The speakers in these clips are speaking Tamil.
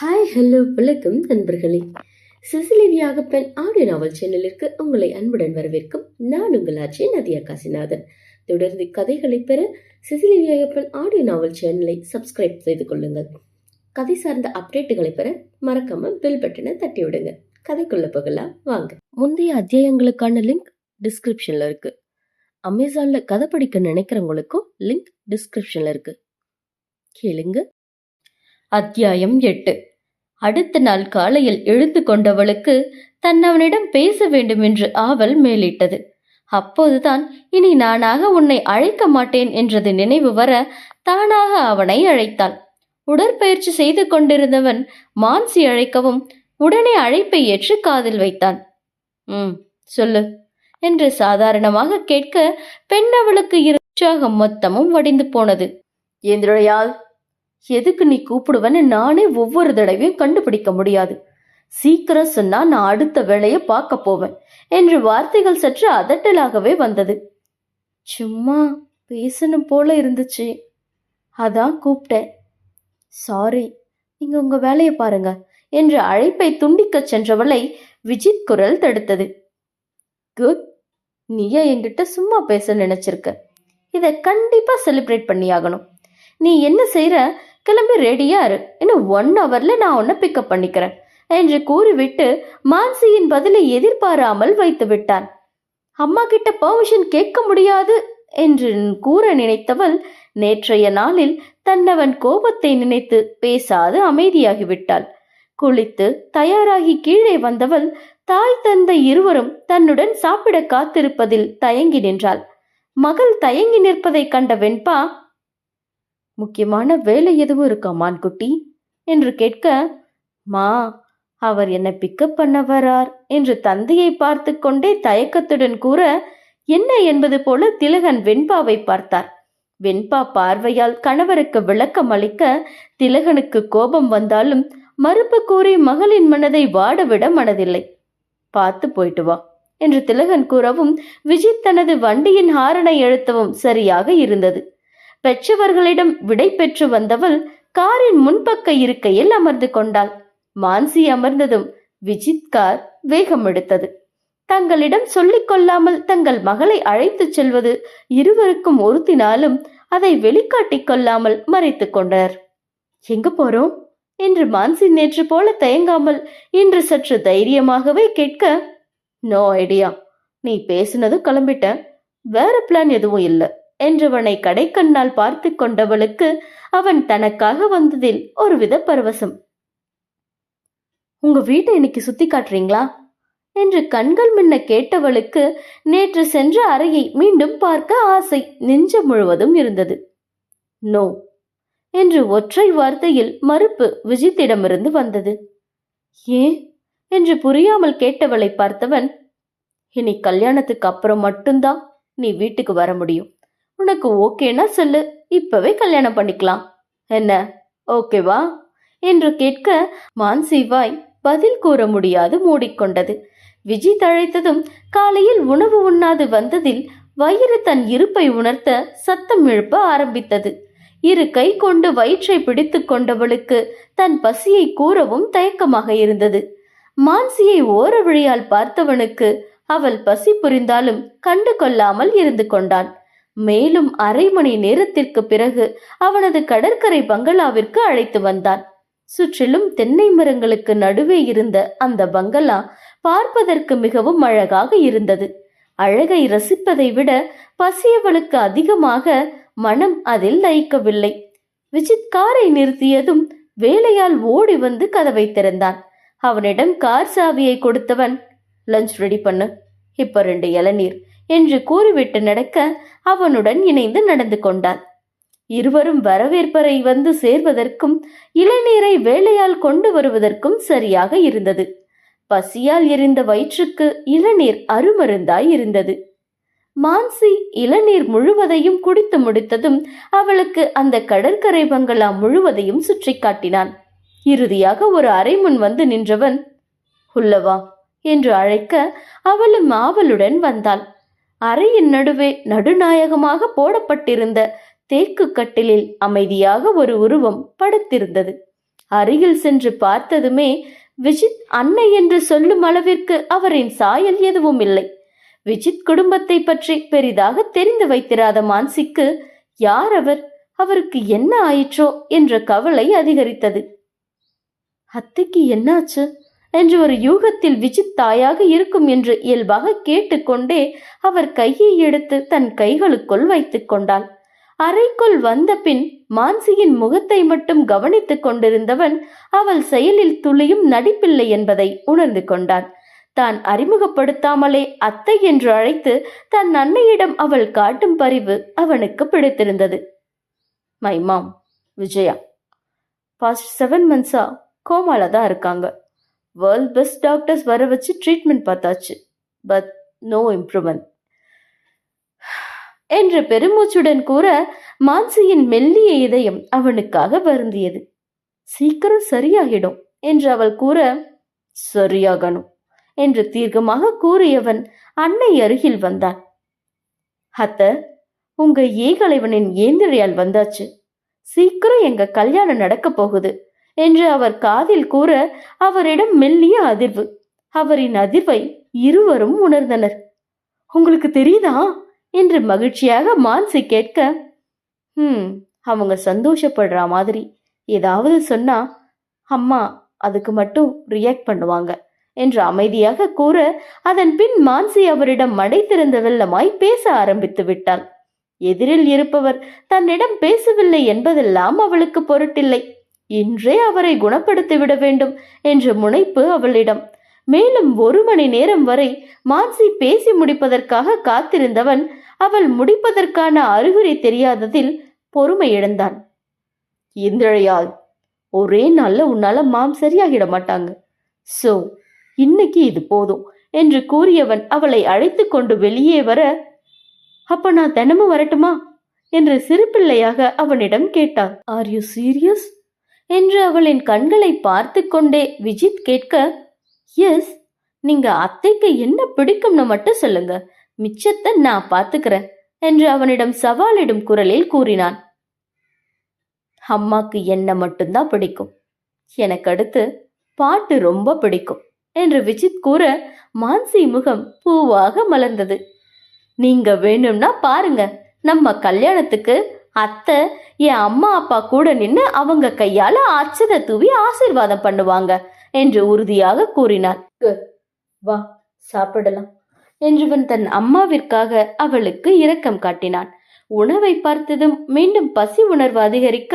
ஹாய் ஹலோ வணக்கம் நண்பர்களே. சிசிலிவியாக பெண் ஆடியோ நாவல் சேனலிற்கு உங்களை அன்புடன் வரவேற்கும் நான் உங்கள் ஆட்சி நதியா காசிநாதன். தொடர்ந்து கதைகளை பெற சிசிலிவியாக பெண் ஆடியோ நாவல் சேனலை சப்ஸ்கிரைப் செய்து கொள்ளுங்கள். கதை சார்ந்த அப்டேட்டுகளை பெற மறக்காம பெல் பட்டனை தட்டி விடுங்க. கதைக்குள்ள போகலாம் வாங்க. முந்தைய அத்தியாயங்களுக்கான லிங்க் டிஸ்கிரிப்ஷன்ல இருக்கு. அமேசான்ல கதை படிக்க நினைக்கிறவங்களுக்கும் லிங்க் டிஸ்கிரிப்ஷன்ல இருக்கு. கேளுங்க. அத்தியாயம் எட்டு. அடுத்த நாள் காலையில் எழுந்து கொண்டவளுக்கு தன்னவனிடம் பேச வேண்டும் என்று ஆவல் மேலிட்டது. அப்போதுதான் இனி நானாக உன்னை அழைக்க மாட்டேன் என்றது நினைவு வர தானாக அவனை அழைத்தாள். உடற்பயிற்சி செய்து கொண்டிருந்தவன் மான்சி அழைக்கவும் உடனே அழைப்பை ஏற்று காதில் வைத்தான். ம் சொல்லு என்று சாதாரணமாக கேட்க பெண் அவளுக்கு இரு உற்சாகம் மொத்தமும் வடிந்து போனது. ஏந்திரையால் எதுக்கு நீ கூப்பிடுவேன்னு நானே ஒவ்வொரு தடவையும் கண்டுபிடிக்க முடியாது. சீக்கிரம் சொன்னா நான் அடுத்த வேலையை பார்க்க போவேன் என்று வார்த்தைகள் சற்று அதட்டலாகவே வந்தது. சும்மா பேசணும் போல இருந்துச்சு. அதான் கூப்பிட்டேன் சாரி நீங்க உங்க வேலையை பாருங்க என்று அழைப்பை துண்டிக்கச் சென்றவளை விஜித் குரல் தடுத்தது. குட் நீயா என்கிட்ட சும்மா பேச நினைச்சிருக்க. இதை கண்டிப்பா செலிப்ரேட் பண்ணியாகணும். நீ என்ன செய்யற கிளம்பி ரெடியா இரு. இன்னும் ஒன் ஹவர்ல நான் உன்னை பிக்கப் பண்ணிக்கிறேன். என்று கூறிவிட்டு மான்சியின் பதிலை எதிர்பாராமல் வைத்து விட்டான். அம்மா கிட்ட பெர்மிஷன் கேட்க முடியாது என்று கூற நினைத்தவள் நேற்றைய நாளில் தன்னவன் கோபத்தை நினைத்து பேசாது அமைதியாகிவிட்டாள் குளித்து தயாராகி கீழே வந்தவள் தாய் தந்தை இருவரும் தன்னுடன் சாப்பிட காத்திருப்பதில் தயங்கி நின்றாள். மகள் தயங்கி நிற்பதை கண்ட வெண்பா முக்கியமான வேலை எதுவும் இருக்கா மான்குட்டி? என்று கேட்க மா அவர் என்னை பிக்கப் பண்ண வரார் என்று தந்தையை பார்த்து கொண்டே தயக்கத்துடன் கூற என்ன என்பது போல திலகன் வெண்பாவை பார்த்தார். வெண்பா பார்வையால் கணவருக்கு விளக்கம் அளிக்க திலகனுக்கு கோபம் வந்தாலும் மறுப்பு கூறி மகளின் மனதை வாடவிட மனதில்லை. பார்த்து போயிட்டு வா என்று திலகன் கூறவும் விஜித் தனது வண்டியின் ஹாரனை எழுத்தவும் சரியாக இருந்தது. பெற்றவர்களிடம் விடை பெற்று வந்தவள் காரின் முன்பக்க இருக்கையில் அமர்ந்து கொண்டாள். மான்சி அமர்ந்ததும் விஜித் கார் வேகம் எடுத்தது. தங்களிடம் சொல்லிக் கொள்ளாமல் தங்கள் மகளை அழைத்துச் செல்வது இருவருக்கும் ஒருத்தினாலும் அதை வெளிக்காட்டிக் கொள்ளாமல் மறைத்து கொண்டனர். எங்க போறோம்? என்று மான்சி நேற்று போல தயங்காமல் இன்று சற்று தைரியமாகவே கேட்க நோ ஐடியா நீ பேசினதும் கிளம்பிட்ட. வேற பிளான் எதுவும் இல்லை. என்றவனை கடைக்கண்ணால் பார்த்து கொண்டவளுக்கு அவன் தனக்காக வந்ததில் ஒருவித பரவசம். உங்க வீட்டை இன்னைக்கு சுத்தி காட்டுறீங்களா? என்று கண்கள் மின்ன கேட்டவளுக்கு நேற்று சென்ற அறையை மீண்டும் பார்க்க ஆசை நெஞ்சம் முழுவதும் இருந்தது. நோ என்று ஒற்றை வார்த்தையில் மறுப்பு விஜித்திடமிருந்து வந்தது. ஏன்? என்று புரியாமல் கேட்டவளை பார்த்தவன் இனி கல்யாணத்துக்கு அப்புறம் மட்டும்தான் நீ வீட்டுக்கு வர முடியும். உனக்கு ஓகேனா சொல்லு. இப்பவே கல்யாணம் பண்ணிக்கலாம். என்ன? ஓகேவா? என்று கேட்க மான்சிவாய் பதில் கூற முடியாது மூடிக்கொண்டது. விஜய் தழைத்ததும் காலையில் உணவு உண்ணாது வந்ததில் வயிறு தன் இருப்பை உணர்த்த சத்தம் எழுப்ப ஆரம்பித்தது. இரு கை கொண்டு வயிற்றை பிடித்து கொண்டவளுக்கு தன் பசியை கூறவும் தயக்கமாக இருந்தது. மான்சியை ஓர வழியால் பார்த்தவனுக்கு அவள் பசி புரிந்தாலும் கண்டு கொள்ளாமல் இருந்து கொண்டான். மேலும் அரை மணி நேரத்திற்கு பிறகு அவனது கடற்கரை பங்களாவிற்கு அழைத்து வந்தான். சுற்றிலும் தென்னை மரங்களுக்கு நடுவே இருந்த அந்த பங்களா பார்ப்பதற்கு மிகவும் அழகாக இருந்தது. அழகை ரசிப்பதை விட பசியவளுக்கு அதிகமாக மனம் அதில் லயிக்கவில்லை விஜித் காரை நிறுத்தியதும் வேலையால் ஓடி வந்து கதவை திறந்தான். அவனிடம் கார் சாவியை கொடுத்தவன் லஞ்ச் ரெடி பண்ணு. இப்ப ரெண்டு இளநீர். என்று கூறிவிட்டு நடக்க அவனுடன் இணைந்து நடந்து கொண்டான். இருவரும் வரவேற்பறை வந்து சேர்வதற்கும் இளநீரை வேலையால் கொண்டு வருவதற்கும் சரியாக இருந்தது. பசியால் எரிந்த வயிற்றுக்கு இளநீர் அருமருந்தாய் இருந்தது. மான்சி இளநீர் முழுவதையும் குடித்து முடித்ததும் அவளுக்கு அந்த கடற்கரை பங்களா முழுவதையும் சுற்றி காட்டினான். இறுதியாக ஒரு அறை முன் வந்து நின்றவன் உள்ளவா? என்று அழைக்க அவளும் ஆவலுடன் வந்தாள். அறையின் நடுவே நடுநாயகமாக போடப்பட்டிருந்த தேக்கு கட்டிலில் அமைதியாக ஒரு உருவம் படுத்திருந்தது. அருகில் சென்று பார்த்ததுமே விஜித் அன்னை என்று சொல்லும் அளவிற்கு அவரின் சாயல் எதுவும் இல்லை. விஜித் குடும்பத்தை பற்றி பெரிதாக தெரிந்து வைத்திராத மான்சிக்கு யார் அவர்? அவருக்கு என்ன ஆயிற்றோ என்ற கவலை அதிகரித்தது. அத்தைக்கு என்னாச்சு? என்று ஒரு யூகத்தில் விஜித் தாயாக இருக்கும் என்று இயல்பாக கேட்டுக்கொண்டே அவர் கையை எடுத்து தன் கைகளுக்குள் வைத்துக் கொண்டாள். அறைக்குள் வந்த பின் மான்சியின் முகத்தை மட்டும் கவனித்துக் கொண்டிருந்தவன் அவள் செயலில் துளியும் நடிப்பில்லை என்பதை உணர்ந்து கொண்டான். தான் அறிமுகப்படுத்தாமலே அத்தை என்று அழைத்து தன் அன்னையிடம் அவள் காட்டும் பரிவு அவனுக்கு பிடித்திருந்தது. My mom Vijaya past seven மந்த்ஸா கோமால தான் இருக்காங்க. வேர்ல்ட் பெஸ்ட் டாக்டர்ஸ் வர வச்சு ட்ரீட்மெண்ட் பார்த்தாச்சு. பட் நோ இம்ப்ரூவ்மெண்ட் என்று பெருமூச்சுடன் கூற மான்சியின் மெல்லிய இதயம் அவனுக்காக வருந்தியது. சீக்கிரம் சரியாகிடும் என்று அவள் கூற சரியாகணும் என்று தீர்க்கமாக கூறியவன் அன்னை அருகில் வந்தான். அத்த உங்க ஏகலைவனின் ஏந்திரையால் வந்தாச்சு. சீக்கிரம் எங்க கல்யாணம் நடக்க போகுது. என்று அவர் காதில் கூற அவரிடம் மெல்லிய அதிர்வு. அவரின் அதிர்வை இருவரும் உணர்ந்தனர். உங்களுக்கு தெரியுதா? என்று மகிழ்ச்சியாக மான்சி கேட்க ம் அவங்க சந்தோஷப்படுற மாதிரி. ஏதாவது சொன்னா அம்மா அதுக்கு மட்டும் ரியாக்ட் பண்ணுவாங்க என்று அமைதியாக கூற அதன் பின் மான்சி அவரிடம் மடை திறந்த வெள்ளமாய் பேச ஆரம்பித்து விட்டாள். எதிரில் இருப்பவர் தன்னிடம் பேசவில்லை என்பதெல்லாம் அவளுக்கு பொருட்டில்லை. இன்றே அவரை குணப்படுத்தி விட வேண்டும் என்ற முனைப்பு அவளிடம். மேலும் ஒரு மணி நேரம் வரை மான்சி பேசி முடிப்பதற்காக காத்திருந்தவன் அவள் முடிப்பதற்கான அறிகுறி தெரியாததில் பொறுமை இழந்தான். இந்திரையால் ஒரே நாள்ல உன்னால மாம் சரியாகிட மாட்டாங்க. சோ இன்னைக்கு இது போதும் என்று கூறியவன் அவளை அழைத்து கொண்டு வெளியே வர அப்ப நான் தினமும் வரட்டுமா? என்று சிறுபிள்ளையாக அவனிடம் கேட்டான். ஆர் யூ சீரியஸ் என்று அவளின் கண்களை பார்த்து கொண்டே விஜித் கேட்க எஸ் நீங்க அத்தைக்கு என்ன பிடிக்கும்னு மட்டும் சொல்லுங்க. மிச்சத்தை நான் பார்த்துக்கிறேன் என்று அவனிடம் சவாலிடும் குரலில் கூறினான். அம்மாக்கு என்ன மட்டும்தான் பிடிக்கும். எனக்கு அடுத்து பாட்டு ரொம்ப பிடிக்கும் என்று விஜித் கூற மான்சி முகம் பூவாக மலர்ந்தது. நீங்க வேணும்னா பாருங்க. நம்ம கல்யாணத்துக்கு அத்தை என் அம்மா அப்பா கூட நின்று அவங்க கையால அச்சதை தூவி ஆசீர்வாதம் பண்ணுவாங்க என்று உறுதியாக கூறினாள். வா சாப்பிடலாம் என்றவன் தன் அம்மாவிற்காக அவளுக்கு இரக்கம் காட்டினான். உணவை பார்த்ததும் மீண்டும் பசி உணர்வு அதிகரிக்க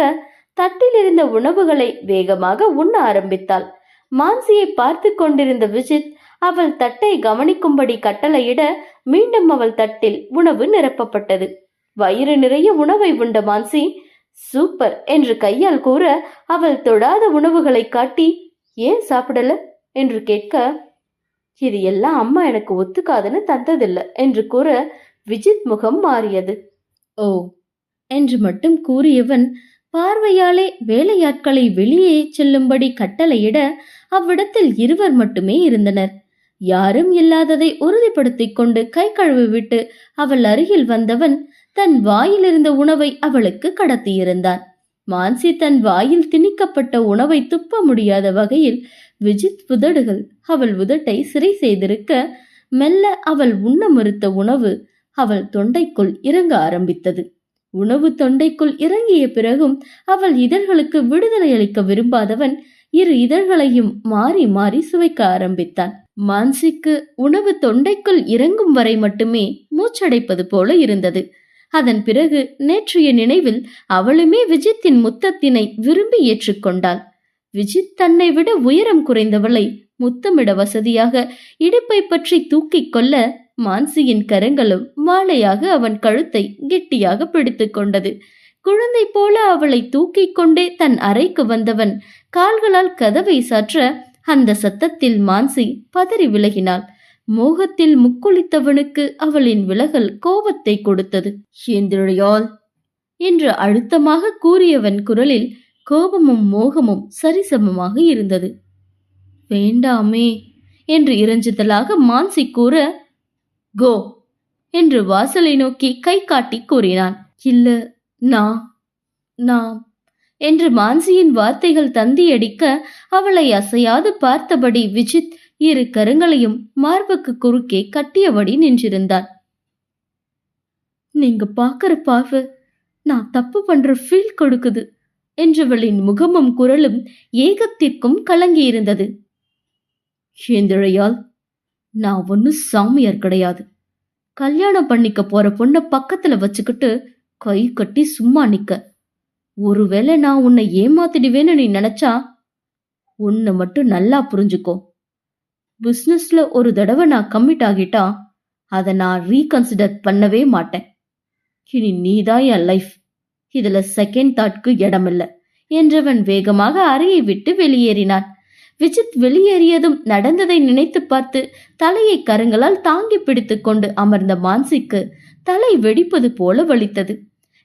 தட்டில் இருந்த உணவுகளை வேகமாக உண்ண ஆரம்பித்தாள். மான்சியை பார்த்து கொண்டிருந்த விஜித் அவள் தட்டை கவனிக்கும்படி கட்டளையிட மீண்டும் அவள் தட்டில் உணவு நிரப்பப்பட்டது. வயிறு நிறைய உணவை உண்ட மான்சி சூப்பர் என்று கையால் கூற அவள் தொடாத உணவுகளை காட்டி ஏன் சாப்பிடல? என்று கேட்க இது எல்லாம் அம்மா எனக்கு ஒத்துக்காதுன்னு தந்ததில்ல என்று கூற விஜித் முகம் மாறியது. ஓ என்று மட்டும் கூறியவன் பார்வையாலே வேலையாட்களை வெளியே செல்லும்படி கட்டளையிட அவ்விடத்தில் இருவர் மட்டுமே இருந்தனர். யாரும் இல்லாததை உறுதிப்படுத்திக் கொண்டு கை கழுவி விட்டு அவள் அருகில் வந்தவன் தன் வாயில் இருந்த உணவை அவளுக்கு கடத்தியிருந்தான். மான்சி தன் வாயில் திணிக்கப்பட்ட உணவை துப்ப முடியாத வகையில் விஜித் உதடுகள் அவள் உதட்டை சிறை செய்திருக்க மெல்ல அவள் உண்ண மறுத்த உணவு அவள் தொண்டைக்குள் இறங்க ஆரம்பித்தது. உணவு தொண்டைக்குள் இறங்கிய பிறகும் அவள் இதழ்களுக்கு விடுதலை அளிக்க விரும்பாதவன் இரு இதழ்களையும் மாறி மாறி சுவைக்க ஆரம்பித்தான். மான்சிக்கு உணவு தொண்டைக்குள் இறங்கும் வரை மட்டுமே மூச்சடைப்பது போல இருந்தது. அதன் பிறகு நேற்றைய நினைவில் அவளுமே விஜித்தின் முத்தத்தினை விரும்பி ஏற்றுக்கொண்டாள். விஜித் தன்னை விட உயரம் குறைந்தவளை முத்தமிட வசதியாக இடுப்பை பற்றி தூக்கிக் கொள்ள மான்சியின் கரங்களும் மாலையாக அவன் கழுத்தை கெட்டியாக பிடித்து கொண்டது. குழந்தை போல அவளை தூக்கிக் கொண்டே தன் அறைக்கு வந்தவன் கால்களால் கதவை சாற்ற அந்த சத்தத்தில் மான்சி பதறி விலகினாள். மோகத்தில் முக்குளித்தவனுக்கு அவளின் விலகல் கோபத்தை கொடுத்தது. ஏந்திழையால் என்று அழுத்தமாக கூறியவன் குரலில் கோபமும் மோகமும் சரிசமமாக இருந்தது. வேண்டாமே என்று இறைஞ்சுதலாக மான்சி கூற கோ என்று வாசலை நோக்கி கை காட்டி கூறினான். இல்ல நான் நா என்று மான்சியின் வார்த்தைகள் தந்தியடிக்க அவளை அசையாது பார்த்தபடி விஜித் இரு கரங்களையும் மார்புக்கு குறுக்கே கட்டியபடி நின்றிருந்தார் நீங்க பாக்குற பார்வை நான் தப்பு பண்ற ஃபீல் கொடுக்குது என்றவளின் முகமும் குரலும் ஏகத்திற்கும் கலங்கியிருந்தது. ஏந்திழையால் நான் ஒன்னும் சாமியார் கிடையாது. கல்யாணம் பண்ணிக்க போற பொண்ணை பக்கத்துல வச்சுக்கிட்டு கை கட்டி சும்மா நிக்க. ஒருவேளை நான் உன்னை ஏமாத்திடுவேன்னு நீ நினைச்சா உன்னை மட்டும் நல்லா புரிஞ்சுக்கோ. பிசினஸ்ல ஒரு தடவை நான் கம்மிட் ஆகிட்டா அதை நான் ரீகன்சிடர் பண்ணவே மாட்டேன். இனி நீதான் என் லைஃப் இதுல செகண்ட் தாட்க்கு இடமில்ல என்றவன் வேகமாக அறையை விட்டு வெளியேறினான். விஜித் வெளியேறியதும் நடந்ததை நினைத்து பார்த்து தலையை கருங்களால் தாங்கி பிடித்து கொண்டு அமர்ந்த மான்சிக்கு தலை வெடிப்பது போல வலித்தது.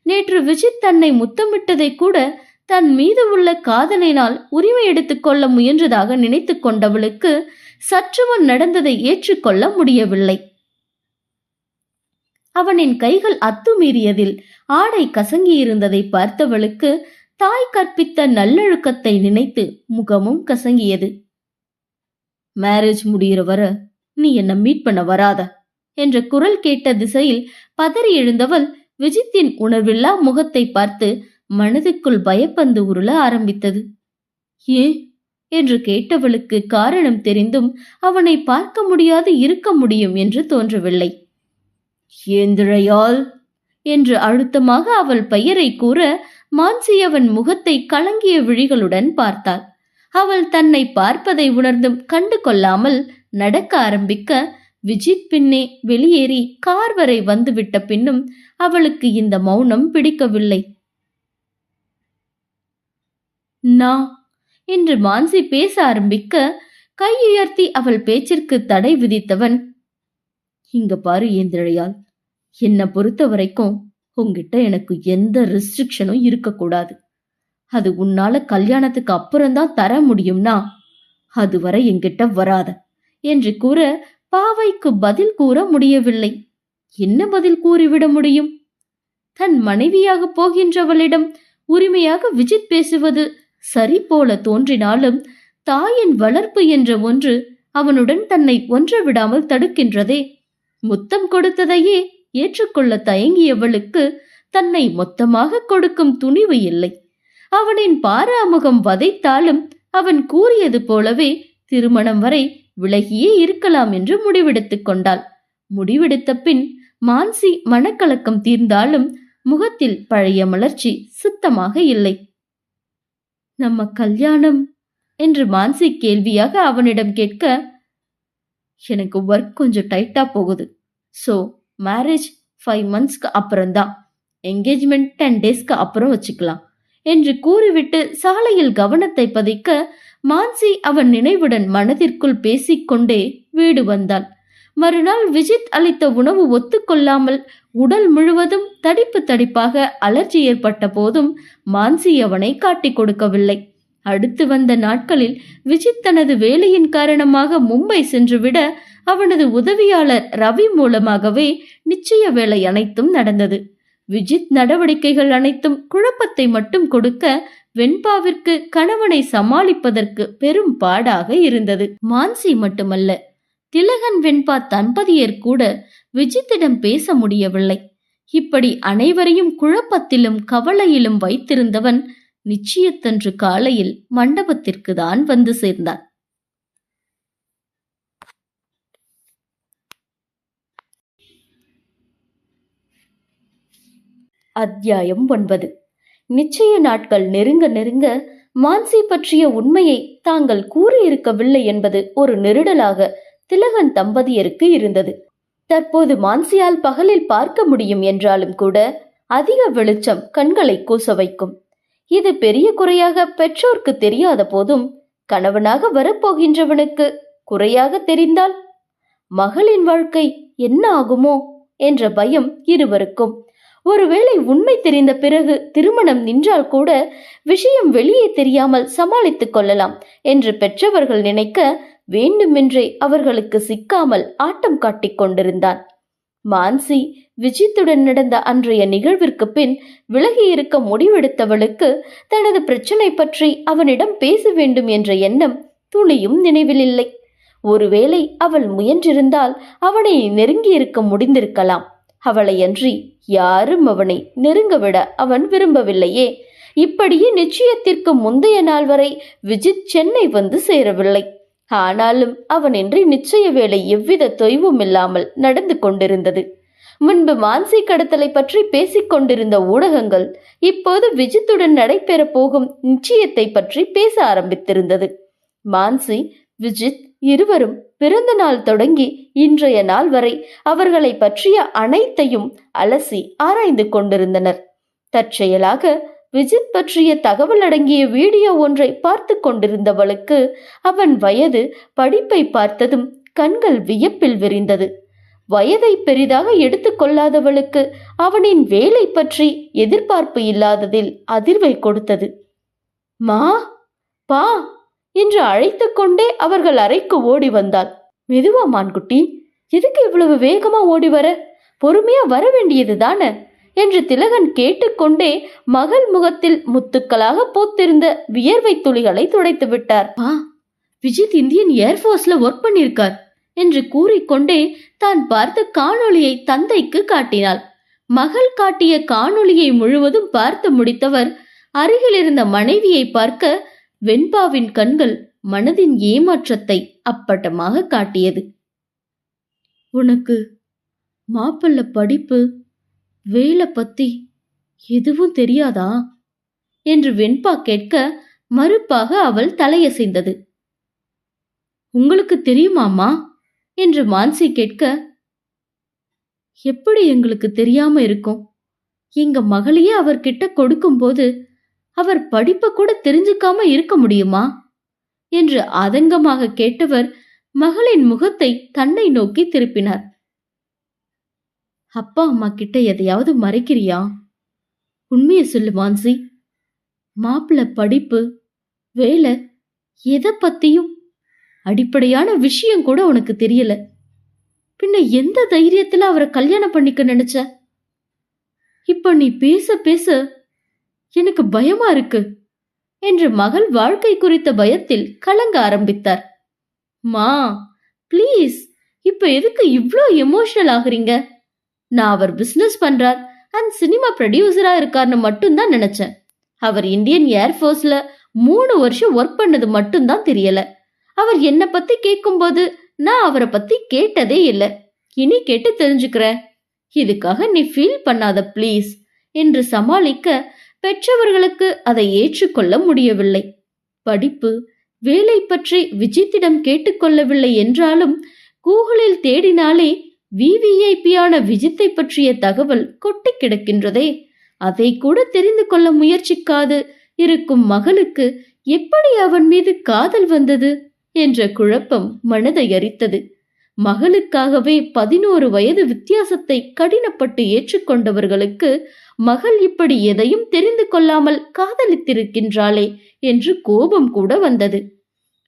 நேற்று விஜித் தன்னை முத்தமிட்டதை கூட தன் மீது உள்ள காதலினால் உரிமை எடுத்துக்கொள்ள முயன்றதாக நினைத்து கொண்டவளுக்கு சற்றுமுன் நடந்ததை ஏற்றுக்கொள்ள முடியவில்லை. அவனின் கைகள் அத்துமீறியதில் ஆடை கசங்கியிருந்ததை பார்த்தவளுக்கு தாய் கற்பித்த நல்லொழுக்கத்தை நினைத்து முகமும் கசங்கியது. மேரேஜ் முடிகிற வர நீ என்ன மீட் பண்ண வராத என்ற குரல் கேட்ட திசையில் பதறி எழுந்தவள் விஜித்தின் உணர்வில்லா முகத்தை பார்த்து மனதுக்குள் பயப்பந்து உருள ஆரம்பித்தது. ஏன்? என்று கேட்டவளுக்கு காரணம் தெரிந்தும் அவனை பார்க்க முடியாது இருக்க முடியும் என்று தோன்றவில்லை. ஏந்திரையால் என்று அழுத்தமாக அவள் பெயரை கூற மான்சி அவன் முகத்தை கலங்கிய விழிகளுடன் பார்த்தாள். அவள் தன்னை பார்ப்பதை உணர்ந்தும் கண்டு கொள்ளாமல் நடக்க ஆரம்பிக்க விஜித் பின்னே வெளியேறி கார் வரை வந்துவிட்ட பின்னும் அவளுக்கு இந்த மௌனம் பிடிக்கவில்லை. நான் என்று மான்சி பேச ஆரம்பிக்க கையுயர்த்தி அவள் பேச்சிற்கு தடை விதித்தவன். இங்க பாரு ஏந்திழையால் என்னை பொறுத்த வரைக்கும் உங்ககிட்ட எனக்கு எந்த ரெஸ்ட்ரிக்ஷனும் இருக்கக்கூடாது. அது உன்னால கல்யாணத்துக்கு அப்புறம்தான் தர முடியும்னா அதுவரை என்கிட்ட வராத என்று கூற பாவைக்கு பதில் கூற முடியவில்லை. என்ன பதில் கூறிவிட முடியும்? தன் மனைவியாக போகின்றவளிடம் உரிமையாக விஜித் பேசுவது சரி போல தோன்றினாலும் தாயின் வளர்ப்பு என்ற ஒன்று அவனுடன் தன்னை ஒன்று விடாமல் தடுக்கின்றதே. முத்தம் கொடுத்ததையே ஏற்றுக்கொள்ள தயங்கியவளுக்கு தன்னை மொத்தமாக கொடுக்கும் துணிவு இல்லை. அவனின் பாராமுகம் வதைத்தாலும் அவன் கூறியது போலவே திருமணம் வரை விலகியே இருக்கலாம் என்று முடிவெடுத்துக் கொண்டாள். முடிவெடுத்த பின் மான்சி மனக்கலக்கம் தீர்ந்தாலும் முகத்தில் பழைய மலர்ச்சி சுத்தமாக இல்லை. நம்ம கல்யாணம்? என்று மான்சி கேள்வியாக அவனிடம் கேட்க எனக்கு ஒர்க் கொஞ்சம் டைட்டா போகுது. ஸோ மேரேஜ் ஃபைவ் மந்த்ஸ்க்கு அப்புறம்தான். என்கேஜ்மெண்ட் டென் டேஸ்க்கு அப்புறம் வச்சுக்கலாம். என்று கூறிவிட்டு சாலையில் கவனத்தை பதிக்க மான்சி அவன் நினைவுடன் மனதிற்குள் பேசிக்கொண்டே வீடு வந்தாள் மறுநாள் விஜித் அளித்த உணவு ஒத்துக்கொள்ளாமல் உடல் முழுவதும் தடிப்பு தடிப்பாக அலர்ஜி ஏற்பட்ட போதும் மான்சி அவனை காட்டிக் கொடுக்கவில்லை. அடுத்து வந்த நாட்களில் விஜித் தனது வேலையின் காரணமாக மும்பை சென்றுவிட அவனது உதவியாளர் ரவி மூலமாகவே நிச்சய வேலை அனைத்தும் நடந்தது. விஜித் நடவடிக்கைகள் அனைத்தும் குழப்பத்தை மட்டும் கொடுக்க வெண்பாவிற்கு கணவனை சமாளிப்பதற்கு பெரும் பாடாக இருந்தது. மான்சி மட்டுமல்ல திலகன் வெண்பா தம்பதியர் கூட விஜித்திடம் பேச முடியவில்லை. இப்படி அனைவரையும் குழப்பத்திலும் கவலையிலும் வைத்திருந்தவன் நிச்சயத்தன்று காலையில் மண்டபத்திற்கு தான் வந்து சேர்ந்தான். அத்தியாயம் ஒன்பது. நிச்சய நாட்கள் நெருங்க நெருங்க மான்சி பற்றிய உண்மையை தாங்கள் கூறியிருக்கவில்லை என்பது ஒரு நெருடலாக திலகன் தம்பதியருக்கு இருந்தது. தற்போது மான்சியால் பகலில் பார்க்க முடியும் என்றாலும் கூட அதிக வெளிச்சம் கண்களை கூச வைக்கும். இது பெரிய குறையாக பெற்றோர்க்கு தெரியாத போதும் கணவனாக வரப்போகின்றவனுக்கு குறையாக தெரிந்தால் மகளின் வாழ்க்கை என்ன ஆகுமோ என்ற பயம் இருவருக்கும். ஒருவேளை உண்மை தெரிந்த பிறகு திருமணம் நின்றால் கூட விஷயம் வெளியே தெரியாமல் சமாளித்துக் கொள்ளலாம் என்று பெற்றவர்கள் நினைக்க வேண்டுமென்றே அவர்களுக்கு சிக்காமல் ஆட்டம் காட்டிக் கொண்டிருந்தான். மான்சி விஜித்துடன் நடந்த அன்றைய நிகழ்விற்கு பின் விலகி இருக்க முடிவெடுத்தவளுக்கு தனது பிரச்சனை பற்றி அவனிடம் பேச வேண்டும் என்ற எண்ணம் துளியும் நினைவில் இல்லை. ஒருவேளை அவள் முயன்றிருந்தால் அவனை நெருங்கி இருக்க முடிந்திருக்கலாம். அவளையன்றி யாரும் அவனை நெருங்கவிட அவன் விரும்பவில்லையே. இப்படியே நிச்சயத்திற்கு முந்தைய நாள் வரை விஜித் சென்னை வந்து சேரவில்லை. ஆனாலும் அவனின்றி நிச்சய வேலை எவ்வித தொய்வும் இல்லாமல் நடந்து கொண்டிருந்தது. முன்பு மான்சி கடத்தலை பற்றி பேசிக் கொண்டிருந்த ஊடகங்கள் இப்போது விஜித்துடன் நடைபெறப் போகும் நிச்சயத்தை பற்றி பேச ஆரம்பித்திருந்தது. மான்சி விஜித் இருவரும் பிறந்த நாள் தொடங்கி இன்றைய நாள் வரை அவர்களை பற்றிய அனைத்தையும் அலசி ஆராய்ந்து கொண்டிருந்தனர். தற்செயலாக விஜித் பற்றிய தகவல் அடங்கிய வீடியோ ஒன்றை பார்த்து கொண்டிருந்தவளுக்கு அவன் வயது படிப்பை பார்த்ததும் கண்கள் வியப்பில் விரிந்தது. வயதை பெரிதாக எடுத்துக்கொள்ளாதவளுக்கு அவனின் வேலை பற்றி எதிர்பார்ப்பு இல்லாததில் அதிர்வை கொடுத்தது. மா பா என்று அழைத்து கொண்டே அவர்கள் அறைக்கு ஓடி வந்தாள். மெதுவா மான்குட்டி எதுக்கு இவ்வளவு வேகமா ஓடி வர? பொறுமையா வர வேண்டியது தானே என்று திலகன் கேட்டுக்கொண்டே மகள் முகத்தில் முத்துக்களாக பூத்திருந்த வியர்வை துளிகளை துடைத்து விட்டார். ஆ விஜித் இந்தியன் ஏர்ஃபோர்ஸ்ல ஒர்க் பண்ணியிருக்கார் என்று கூறிக்கொண்டே தான் பார்த்த காணொளியை தந்தைக்கு காட்டினாள். மகள் காட்டிய காணொளியை முழுவதும் பார்த்து முடித்தவர் அருகில் இருந்த மனைவியை பார்க்க வெண்பாவின் கண்கள் மனதின் ஏமாற்றத்தை அப்பட்டமாக காட்டியது. உனக்கு மாப்பிள்ள படிப்பு வேலை பத்தி எதுவும் தெரியாதா? என்று வெண்பா கேட்க மறுப்பாக அவள் தலையசைந்தது. உங்களுக்கு தெரியுமாமா என்று மான்சி கேட்க எப்படி எங்களுக்கு தெரியாம இருக்கும்? எங்க மகளையே அவர்கிட்ட கொடுக்கும்போது அவர் படிப்பை கூட தெரிஞ்சுக்காம இருக்க முடியுமா? என்று அதங்கமாக கேட்டவர் மகளின் முகத்தை தன்னை நோக்கி திருப்பினார். அப்பா அம்மா கிட்ட எதையாவது மறைக்கிறியா? உண்மையை சொல்லு மான்சி. மாப்பிள்ள படிப்பு வேலை எதை பத்தியும் அடிப்படையான விஷயம் கூட உனக்கு தெரியல. பின்ன எந்த தைரியத்துல அவரை கல்யாணம் பண்ணிக்க நினைச்ச? இப்ப நீ பேச பேச எனக்கு பயமா இருக்கு என்று மகள் வாழ்க்கை குறித்த பயத்தில் கலங்க ஆரம்பித்தார். மா ப்ளீஸ் இப்ப எதுக்கு இவ்ளோ எமோஷனல் ஆகுறீங்க? நான் அவர் பிசினஸ் பண்றார் அண்ட் சினிமா ப்ரொடியூசரா இருக்கார்னு மட்டும்தான் நினைச்சேன். அவர் இந்தியன் ஏர்ஃபோர்ஸ்ல மூணு வருஷம் ஒர்க் பண்ணது மட்டும்தான் தெரியல. அவர் என்ன பத்தி கேட்கும்போது நான் அவரை பத்தி கேட்டதே இல்லை. இனி கேட்டு தெரிஞ்சுக்கிறேன். இதுக்காக நீ ஃபீல் பண்ணாத ப்ளீஸ் என்று சமாளிக்க பெற்றவர்களுக்கு அதை ஏற்றுக்கொள்ள முடியவில்லை. படிப்பு வேலை பற்றி விஜித்திடம் கேட்டுக்கொள்ளவில்லை என்றாலும் கூகுளில் தேடினாலே விவிஐபியான விஜித்தை பற்றிய தகவல் கொட்டி கிடக்கின்றதே. அதை கூட தெரிந்து கொள்ள முயற்சிக்காது. இருக்கும் மகளுக்கு எப்படி அவன் மீது காதல் வந்தது என்ற குழப்பம் மனதை அரித்தது. மகளுக்காகவே பதினோரு வயது வித்தியாசத்தை கடினப்பட்டு ஏற்றுக்கொண்டவர்களுக்கு மகள் இப்படி எதையும் தெரிந்து கொள்ளாமல் காதலித்திருக்கின்றாளே என்று கோபம் கூட வந்தது.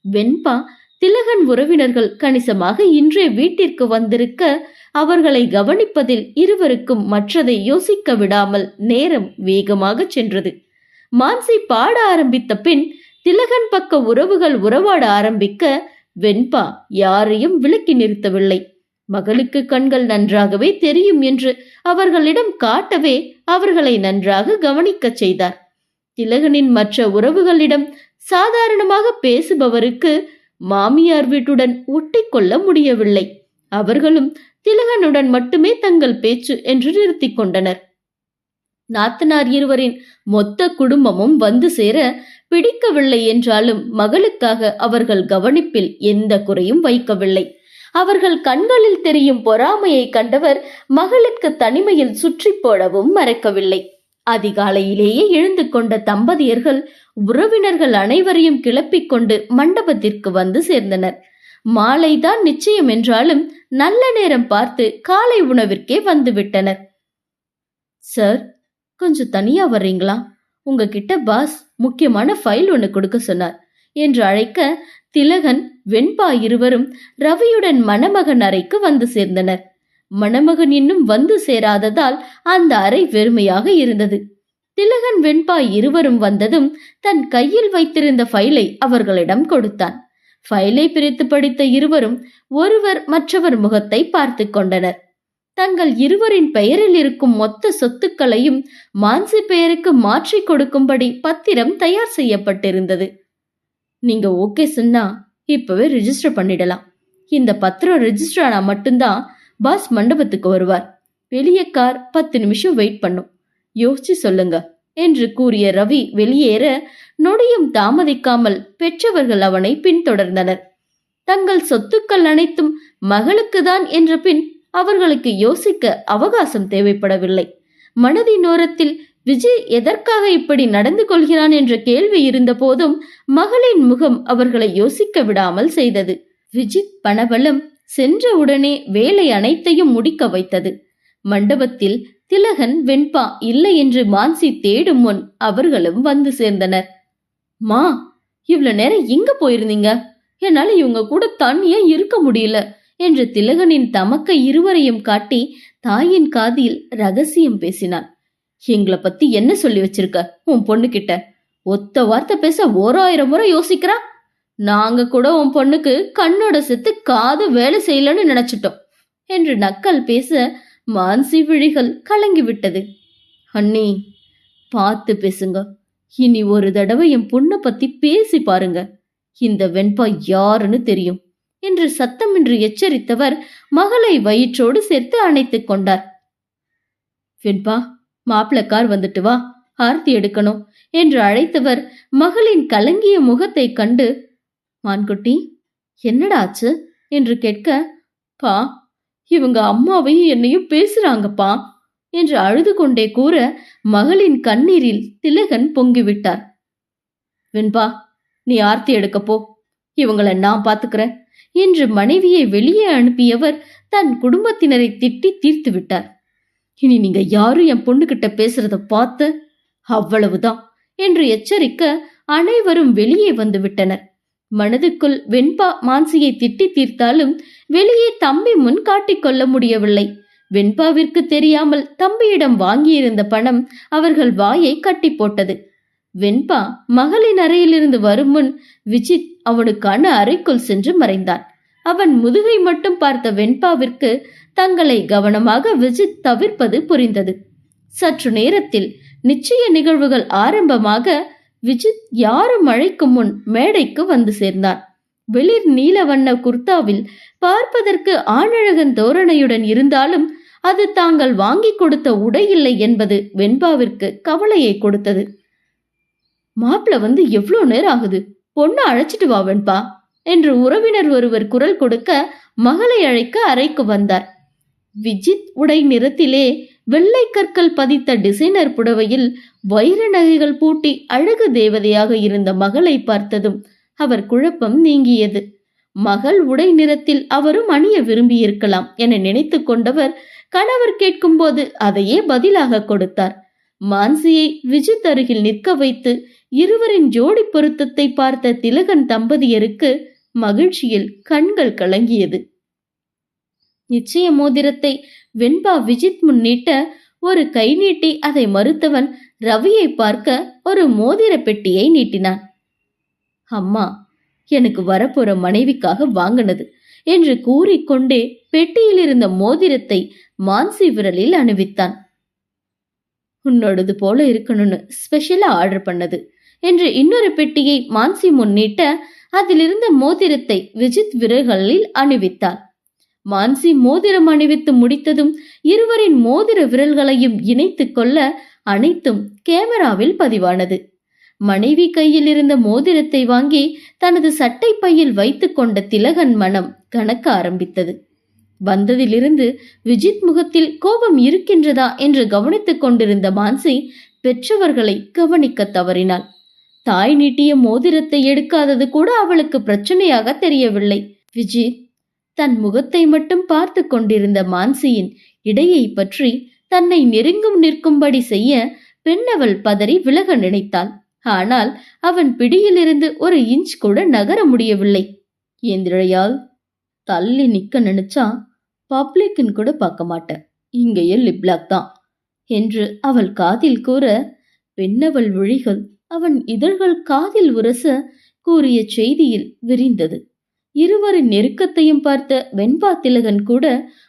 வெண்பா திலகன் உறவினர்கள் கணிசமாக இன்றே வீட்டிற்கு வந்திருக்க அவர்களை கவனிப்பதில் இருவருக்கும் மற்றதை யோசிக்க விடாமல் நேரம் வேகமாக சென்றது. மான்சி பாட ஆரம்பித்த பின் திலகன் பக்க உறவுகள் உறவாட ஆரம்பிக்க வெண்பா யாரையும் விலக்கி நிறுத்தவில்லை. மகளுக்கு கண்கள் நன்றாகவே தெரியும் என்று அவர்களிடம் காட்டவே அவர்களை நன்றாக கவனிக்கச் செய்தார். திலகனின் மற்ற உறவுகளிடம் சாதாரணமாக பேசுபவருக்கு மாமியார் வீட்டுடன் ஒட்டிக்கொள்ள முடியவில்லை. அவர்களும் திலகனுடன் மட்டுமே தங்கள் பேச்சு என்று நிறுத்திக் கொண்டனர். நாத்தனார் இருவரின் மொத்த குடும்பமும் வந்து சேர பிடிக்கவில்லை என்றாலும் மகளுக்காக அவர்கள் கவனிப்பில் எந்த குறையும் வைக்கவில்லை. அவர்கள் கண்களில் தெரியும் பொறாமையை கண்டவர் மகளுக்கு தனிமையில் சுற்றி போடவும் மறக்கவில்லை. அதிகாலையிலேயே எழுந்து கொண்ட தம்பதியர்கள் உறவினர்கள் அனைவரையும் கிளப்பிக் கொண்டு மண்டபத்திற்கு வந்து சேர்ந்தனர். மாலைதான் நிச்சயம் என்றாலும் நல்ல நேரம் பார்த்து காலை உணவிற்கே வந்துவிட்டனர் சார் கொஞ்சம் தனியா வர்றீங்களா? உங்ககிட்ட பாஸ் முக்கியமான ஃபைல் ஒன்று கொடுக்க சொன்னார் என்று அழைக்க திலகன் வெண்பா இருவரும் ரவியுடன் மணமகன் அறைக்கு வந்து சேர்ந்தனர். மணமகன் இன்னும் வந்து சேராததால் அந்த அறை வெறுமையாக இருந்தது. திலகன் வெண்பா இருவரும் வந்ததும் தன் கையில் வைத்திருந்த ஃபைலை அவர்களிடம் கொடுத்தான். ஃபைலை பிரித்து படித்த இருவரும் ஒருவர் மற்றவர் முகத்தை பார்த்து கொண்டனர். தங்கள் இருவரின் பெயரில் இருக்கும் மொத்த சொத்துக்களையும் மான்சி பெயருக்கு மாற்றி கொடுக்கும்படி பத்திரம் தயார் செய்யப்பட்டிருந்தது. நீங்க ஓகே சொன்னா இப்பவே ரிஜிஸ்டர் பண்ணிடலாம். இந்த பத்திரம் ரிஜிஸ்டர் ஆனா மட்டும்தான் பாஸ் மண்டபத்துக்கு வருவார். வெளியே கார் பத்து நிமிஷம் வெயிட் பண்ணும். யோசிச்சு சொல்லுங்க என்று கூறிய ரவி வெளியேற நொடியும் தாமதிக்காமல் பெற்றவர்கள் அவனை பின்தொடர்ந்தனர். தங்கள் சொத்துக்கள் அனைத்தும் மகளுக்குதான் என்ற பின் அவர்களுக்கு யோசிக்க அவகாசம் தேவைப்படவில்லை. மனதின் ஓரத்தில் விஜய் எதற்காக இப்படி நடந்து கொள்கிறான் என்ற கேள்வி இருந்த போதும் மகளின் முகம் அவர்களை யோசிக்க விடாமல் செய்தது. விஜித் பணபலம் சென்ற உடனே வேலை அனைத்தையும் முடிக்க வைத்தது. மண்டபத்தில் திலகன் வெண்பா இல்லை என்று மான்சி தேடும் முன் அவர்களும் வந்து சேர்ந்தனர். மா இவ்வளவு நேரம் எங்க போயிருந்தீங்க? என்னால இவங்க கூட தனியா இருக்க முடியல என்று திலகனின் தமக்க இருவரையும் காட்டி தாயின் காதில் ரகசியம் பேசினான். எங்களை பத்தி என்ன சொல்லி வச்சிருக்க? உன் பொண்ணு கிட்ட ஒத்த வார்த்தை பேச ஓராயிரம் முறை யோசிக்கிறா? நாங்க கூட உன் பொண்ணுக்கு கண்ணோட செத்து காது வேலை செய்யலன்னு நினைச்சிட்டோம் என்று நக்கல் பேச மான்சி விழிகள் கலங்கி விட்டது. அண்ணி பார்த்து பேசுங்க. இனி ஒரு தடவை என் பொண்ணை பத்தி பேசி பாருங்க. இந்த வெண்பா யாருன்னு தெரியும் என்று சத்தமின்றி எச்சரித்தவர் மகளை வயிற்றோடு சேர்த்து அணைத்துக் கொண்டார். வெண்பா மாப்பிள கார் வந்துட்டு வா ஆர்த்தி எடுக்கணும் என்று அழைத்தவர் மகளின் கலங்கிய முகத்தை கண்டு மான்குட்டி. என்னடா ஆச்சு? என்று கேட்க பா இவங்க அம்மாவையும் என்னையும் பேசுறாங்கப்பா என்று அழுது கொண்டே கூற மகளின் கண்ணீரில் திலகன் பொங்கிவிட்டார் வெண்பா நீ ஆர்த்தி எடுக்கப்போ இவங்களை நான் பாத்துக்கிறேன் என்று மனைவியை வெளியே அனுப்பியவர் தன் குடும்பத்தினரை திட்டி தீர்த்து விட்டார். இனி நீங்க யாரும் என் பொண்ணுகிட்ட பேசுறத பார்த்து அவ்வளவுதான் என்று எச்சரிக்க அனைவரும் வெளியே வந்து விட்டனர். மனதுக்குள் வெண்பா மான்சியை திட்டி தீர்த்தாலும் வெளியே தம்பி முன் காட்டிக்கொள்ள முடியவில்லை. வெண்பாவிற்கு தெரியாமல் தம்பியிடம் வாங்கியிருந்த பணம் அவர்கள் வாயை கட்டி போட்டது. வெண்பா மகளின் அறையிலிருந்து வரும் முன் விஜித் அவனுக்கான அறைக்குள் சென்று மறைந்தான். அவன் முதுகை மட்டும் பார்த்த வெண்பாவிற்கு தங்களை கவனமாக விஜித் தவிர்ப்பது புரிந்தது. சற்று நேரத்தில் நிச்சய நிகழ்வுகள் ஆரம்பமாக விஜித் யாரும் அழைக்கும் முன் மேடைக்கு வந்து சேர்ந்தார். வெளிர் நீல வண்ண குர்தாவில் பார்ப்பதற்கு ஆணழகன் தோரணையுடன் இருந்தாலும் அது தாங்கள் வாங்கி கொடுத்த உடை இல்லை என்பது வெண்பாவிற்கு கவலையை கொடுத்தது. மாப்பிள வந்து எவ்வளோ நேரம் ஆகுது? பொண்ணு அழைச்சிட்டு வா வெண்பா என்று உறவினர் ஒருவர் குரல் கொடுக்க மகளை அழைக்க அறைக்கு வந்தார். விஜித் உடை நிறத்திலே வெள்ளை கற்கள் பதித்த டிசைனர் புடவையில் வைர நகைகள் பூட்டி அழகு தேவதையாக இருந்த மகளை பார்த்ததும் அவர் குழப்பம் நீங்கியது. மகள் உடை நிறத்தில் அவரும் அணிய விரும்பியிருக்கலாம் என நினைத்து கொண்டவர் கணவர் கேட்கும்போது அதையே பதிலாக கொடுத்தார். மான்சியை விஜித் அருகில் நிற்க வைத்து இருவரின் ஜோடி பொருத்தத்தை பார்த்த திலகன் தம்பதியருக்கு மகிழ்ச்சியில் கண்கள் கலங்கியது. நிச்சய மோதிரத்தை வெண்பா விஜித் முன்னிட்ட ஒரு கை நீட்டி அதை மறுத்தவன் ரவியை பார்க்க ஒரு மோதிர பெட்டியை நீட்டினான். அம்மா எனக்கு வரப்போற மனைவிக்காக வாங்கினது என்று கூறிக்கொண்டே பெட்டியில் இருந்த மோதிரத்தை மான்சி விரலில் அணிவித்தான். உன்னோடது போல இருக்கணும்னு ஸ்பெஷலா ஆர்டர் பண்ணது என்று இன்னொரு பெட்டியை மான்சி முன்னிட்ட அதிலிருந்த மோதிரத்தை விஜித் விரல்களில் அணிவித்தான். மான்சி மோதிரம் அணிவித்து முடித்ததும் இருவரின் மோதிர விரல்களையும் இணைத்து கொள்ள அனைத்தும் கேமராவில் பதிவானது. மனைவி கையில் இருந்த மோதிரத்தை வாங்கி தனது சட்டை பையில் வைத்துக் கொண்ட திலகன் மனம் கணக்க ஆரம்பித்தது. வந்ததிலிருந்து விஜித் முகத்தில் கோபம் இருக்கின்றதா என்று கவனித்துக் கொண்டிருந்த மான்சி பெற்றவர்களை கவனிக்க தவறினாள். தாய் நீட்டிய மோதிரத்தை எடுக்காதது கூட அவளுக்கு பிரச்சனையாக தெரியவில்லை. விஜித் தன் முகத்தை மட்டும் பார்த்து கொண்டிருந்த மான்சியின் இடையை பற்றி தன்னை நெருங்கும் நிற்கும்படி செய்ய பெண்ணவள் பதறி விலக நினைத்தாள். ஆனால் அவன் பிடியிலிருந்து ஒரு இன்ச் கூட நகர முடியவில்லை. ஏந்திழையால் தள்ளி நிக்க நினைச்சா பப்ளிக்னு கூட பார்க்க மாட்டேன். இங்கேயே லிப்லாக் தான் என்று அவள் காதில் கூற பெண்ணவள் விழிகள் அவன் இதழ்கள் காதில் உரச கூறிய செய்தியில் விரிந்தது. இருவரின் நெருக்கத்தையும் பார்த்த வெண்பா திலகன் கூட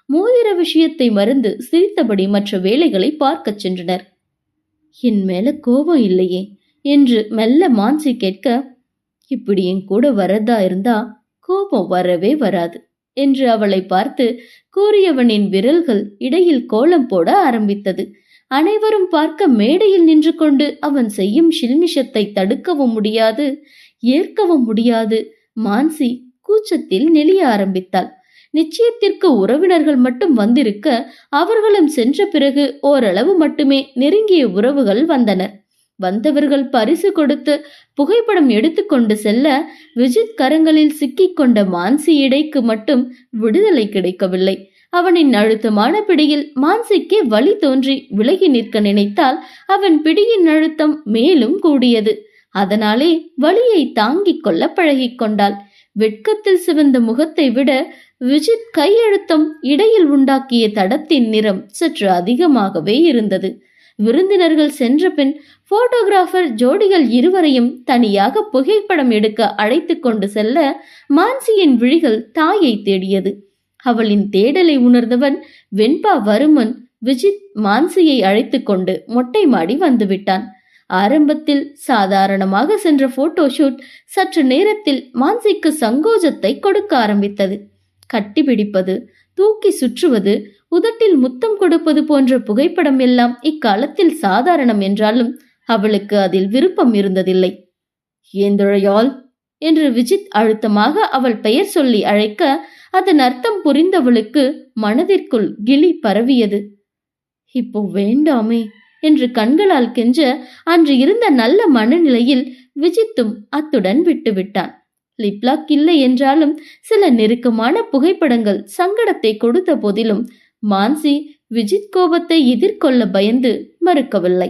மோதிர விஷயத்தை மறந்து சிரித்தபடி மற்ற வேலைகளை பார்க்கச் சென்றனர். என் மேல கோபம் இல்லையே என்று மெல்ல மான்சி கேட்க இப்படி என் கூட வரதா இருந்தா கோபம் வரவே வராது என்று அவளை பார்த்து கூறியவனின் விரல்கள் இடையில் கோலம் போட ஆரம்பித்தது. அனைவரும் பார்க்க மேடையில் நின்று கொண்டு அவன் செய்யும் ஷில்மிஷத்தை தடுக்கவும் முடியாது ஏற்கவும் முடியாது. மான்சி கூச்சத்தில் நெளிய ஆரம்பித்தாள். நிச்சயத்திற்கு உறவினர்கள் மட்டும் வந்திருக்க அவர்களும் சென்ற பிறகு ஓரளவு மட்டுமே நெருங்கிய உறவுகள் வந்தனர் வந்தவர்கள் பரிசு கொடுத்து புகைப்படம் எடுத்துக்கொண்டு செல்ல விஜித் கரங்களில் சிக்கிக்கொண்ட மான்சி இடைக்கு மட்டும் விடுதலை கிடைக்கவில்லை. அவனின் அழுத்தமான பிடியில் மான்சிக்கே வழி தோன்றி விலகி நிற்க நினைத்தால் அவன் பிடியின் அழுத்தம் மேலும் கூடியது. அதனாலே வழியை தாங்கிக் கொள்ள பழகிக் கொண்டாள். வெட்கத்தில் சிவந்த முகத்தை விட விஜித் கையழுத்தம் இடையில் உண்டாக்கிய தடத்தின் நிறம் சற்று அதிகமாகவே இருந்தது. விருந்தினர்கள் சென்ற பின் போட்டோகிராஃபர் ஜோடிகள் இருவரையும் தனியாக புகைப்படம் எடுக்க அழைத்து கொண்டு செல்ல மான்சியின் விழிகள் தாயை தேடியது. அவளின் தேடலை உணர்ந்தவன் வெண்பா வருமன் விஜித் மான்சியை அழைத்து கொண்டு மொட்டை மாடி வந்துவிட்டான். ஆரம்பத்தில் சாதாரணமாக சென்ற போட்டோஷூட் சற்று நேரத்தில் மான்சிக்கு சங்கோஜத்தை கொடுக்க ஆரம்பித்தது. கட்டிபிடிப்பது தூக்கி சுற்றுவது உதட்டில் முத்தம் கொடுப்பது போன்ற புகைப்படம் எல்லாம் இக்காலத்தில் சாதாரணம் என்றாலும் அவளுக்கு அதில் விருப்பம் இருந்ததில்லை. ஏந்திழையால் என்று விஜித் அழுத்தமாக அவள் பெயர் சொல்லி அழைக்க அதன் அர்த்தம் புரிந்தவளுக்கு மனதிற்குள் கிளி பரவியது. இப்போ வேண்டாமே என்று கண்களால் கெஞ்ச அன்று இருந்த நல்ல மனநிலையில் விஜித்தும் அத்துடன் விட்டுவிட்டான். லிப்லாக் இல்லை என்றாலும் சில நெருக்கமான புகைப்படங்கள் சங்கடத்தை கொடுத்த போதிலும் மான்சி விஜித் கோபத்தை எதிர்கொள்ள பயந்து மறுக்கவில்லை.